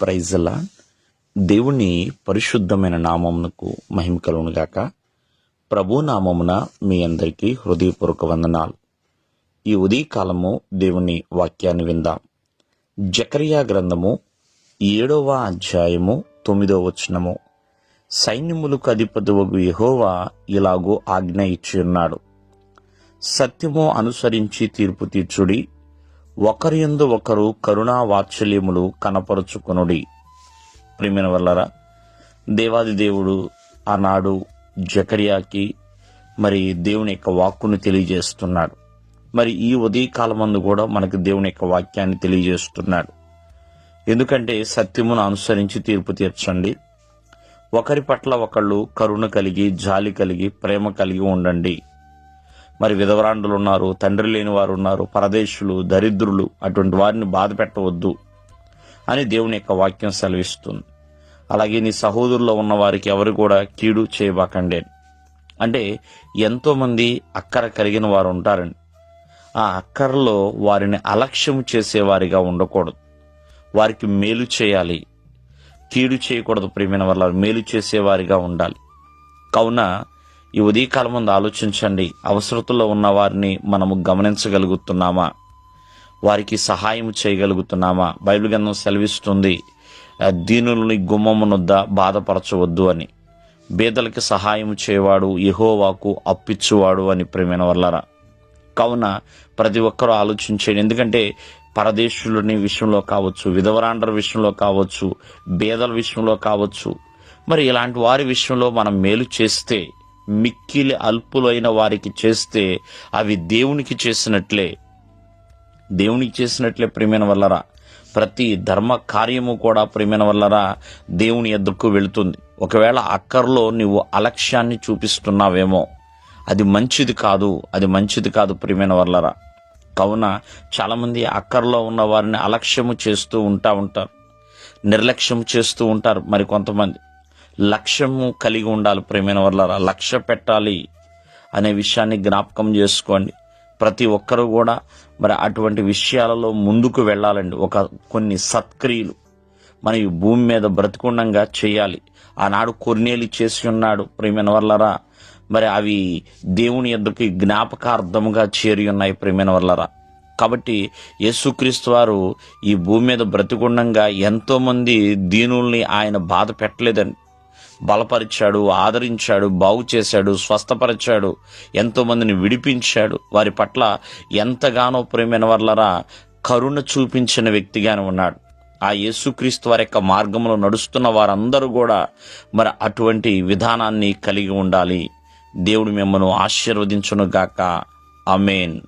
ప్రైజలా దేవుని పరిశుద్ధమైన నామమునకు మహిమ కలుగును ప్రభు నామమున మీ అందరికీ హృదయపూర్వక వందనాలు. ఈ ఉదయకాలము దేవుని వాక్యాన్ని విందాం. జకరియా గ్రంథము ఏడవ అధ్యాయము తొమ్మిదవ వచనము. సైన్యములకు అధిపతివగు యహోవా ఇలాగూ ఆజ్ఞ ఇచ్చి ఉన్నాడు సత్యము అనుసరించి తీర్పు తీర్చుడి ఒకరి యందు ఒకరు కరుణా వాత్సల్యములు కనపరుచుకునుడి. ప్రిమిన వల్లరా దేవాది దేవుడు ఆనాడు జకరియాకి మరి దేవుని యొక్క వాక్కును తెలియజేస్తున్నాడు. మరి ఈ ఉదయకాలమందు కూడా మనకు దేవుని యొక్క వాక్యాన్ని తెలియజేస్తున్నాడు. ఎందుకంటే సత్యమును అనుసరించి తీర్పు తీర్చండి. ఒకరి పట్ల ఒకళ్ళు కరుణ కలిగి జాలి కలిగి ప్రేమ కలిగి ఉండండి. మరి విధవరాండులు ఉన్నారు తండ్రి లేని వారు ఉన్నారు పరదేశులు దరిద్రులు అటువంటి వారిని బాధ పెట్టవద్దు అని దేవుని యొక్క వాక్యం సెలవిస్తుంది. అలాగే నీ సహోదరులో ఉన్న వారికి ఎవరు కూడా కీడు చేయబాకండి. అంటే ఎంతోమంది అక్కర కలిగిన వారు ఉంటారండి. ఆ అక్కరలో వారిని అలక్ష్యం చేసేవారిగా ఉండకూడదు. వారికి మేలు చేయాలి. కీడు చేయకూడదు ప్రేమైన వల్ల మేలు చేసేవారిగా ఉండాలి. కావున ఈ ఉదయకాలం ముందు ఆలోచించండి. అవసరతలో ఉన్న వారిని మనము గమనించగలుగుతున్నామా? వారికి సహాయం చేయగలుగుతున్నామా? బైబిల్ గ్రంథం సెలవిస్తుంది దీనుల్ని గుమ్మమునొద్ద బాధపరచవద్దు అని. బీదలకి సహాయం చేయవాడు యహోవాకు అప్పిచ్చువాడు అని ప్రేమైన వల్లరా కావున ప్రతి ఒక్కరూ ఆలోచించండి ఎందుకంటే పరదేశులని విషయంలో కావచ్చు విధవరాండ్ర విషయంలో కావచ్చు బేదల విషయంలో కావచ్చు మరి ఇలాంటి వారి విషయంలో మనం మేలు చేస్తే మిక్కిలి అల్పులైన వారికి చేస్తే అవి దేవునికి చేసినట్లే. దేవునికి చేసినట్లే ప్రేమైన వల్లరా. ప్రతి ధర్మ కార్యము కూడా ప్రేమైన వల్లరా దేవుని ఎద్దుకు వెళుతుంది. ఒకవేళ అక్కర్లో నువ్వు అలక్ష్యాన్ని చూపిస్తున్నావేమో అది మంచిది కాదు అది మంచిది కాదు ప్రియమైన వల్లరా. కావున చాలామంది అక్కర్లో ఉన్న వారిని అలక్ష్యము చేస్తూ ఉంటా ఉంటారు. నిర్లక్ష్యం చేస్తూ ఉంటారు మరి కొంతమంది. లక్ష్యము కలిగి ఉండాలి ప్రేమైన వల్లరా లక్ష్య పెట్టాలి అనే విషయాన్ని జ్ఞాపకం చేసుకోండి. ప్రతి ఒక్కరూ కూడా మరి అటువంటి విషయాలలో ముందుకు వెళ్ళాలండి. ఒక కొన్ని సత్క్రియలు మన ఈ భూమి మీద బ్రతికుండంగా చేయాలి. ఆనాడు కొర్నేలి చేసి ఉన్నాడు ప్రేమైన వల్లరా మరి అవి దేవుని ఎద్దుకి జ్ఞాపకార్థముగా చేరి ఉన్నాయి ప్రేమైన వల్లరా కాబట్టి యేసుక్రీస్తు వారు ఈ భూమి మీద బ్రతికుండంగా ఎంతోమంది దీనుల్ని ఆయన బాధ పెట్టలేదండి. బలపరిచాడు ఆదరించాడు బాగు చేశాడు స్వస్థపరిచాడు ఎంతోమందిని విడిపించాడు. వారి పట్ల ఎంతగానో ప్రేమైన వర్లరా కరుణ చూపించిన వ్యక్తిగానే ఉన్నాడు. ఆ యేసుక్రీస్తు వారి యొక్క మార్గంలో నడుస్తున్న వారందరూ కూడా మరి అటువంటి విధానాన్ని కలిగి ఉండాలి. దేవుడు మిమ్మల్ని ఆశీర్వదించును గాక అమేన్